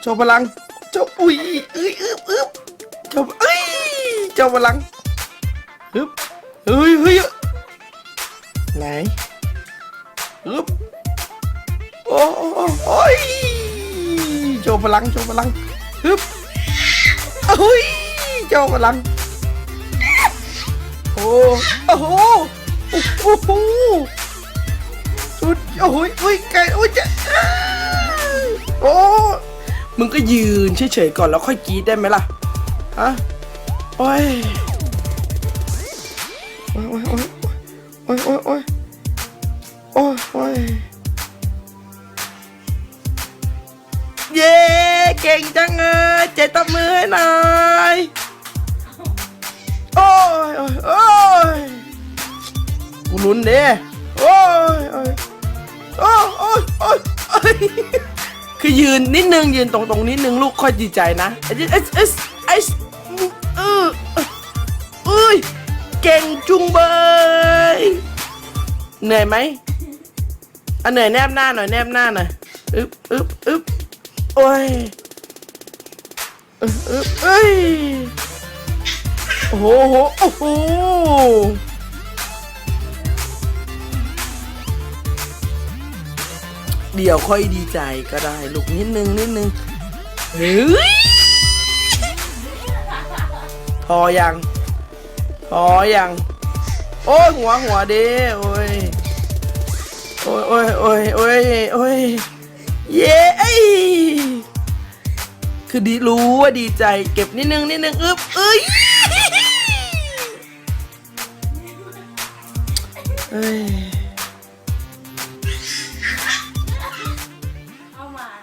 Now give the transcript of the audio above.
โชว์พลังโชว์อุ้ยเอ้ยอึบอึบโชว์เอ้ยโชว์พลังอึบเฮ้ยเฮ้ยไหนอึบโอ้โอ้ยโชว์พลังโชว์พลังอึบเฮ้ยโชว์พลังโอ้โอ้โหโอ้โหสุดโอ้ยโอ้ยไก่โอ้ยจะโอ้ มึงก็ยืนเฉยๆก่อนแล้วค่อยกรีดได้ไหมล่ะฮะโอ้ยโอ้ยโอ้ยโอ้ยโอ้ยโอ้ยโอ้ยโอ้ยเย้เก่งจังเลยเจตบมือให้หน่อยโอ้ยโอ้ยโอ้ยกูลุ้นเด้อโอ้ยโอ้ยโอ้ยโอ้ย คือยืนนิดนึงยืนตรงตรงนิดนึงลูกค่อยดีใจนะเอสเอสเอสเอสเออเอ้ยเก่งจุงเบยเหนื่อยไหมอะเหนื่อยแนบหน้าหน่อยแนบหน้าหน่อยอึ๊บอึ๊บอึ๊บโอ้ยอึ๊บอึ๊บเอ้ยโอ้โหโอ้โห เดี๋ยวค่อยดีใจก็ได้ลูกนิดนึงนิดนึงเฮ้ยพอยังพอยังโอ้ยหัวหัวเด้โอ้ยโอ้ยโอ้ยโอ้ยโอ้ยโอ้ยเย้คือดีรู้ว่าดีใจเก็บนิดนึงนิดนึงอึ๊บเอ้ยเอ้ย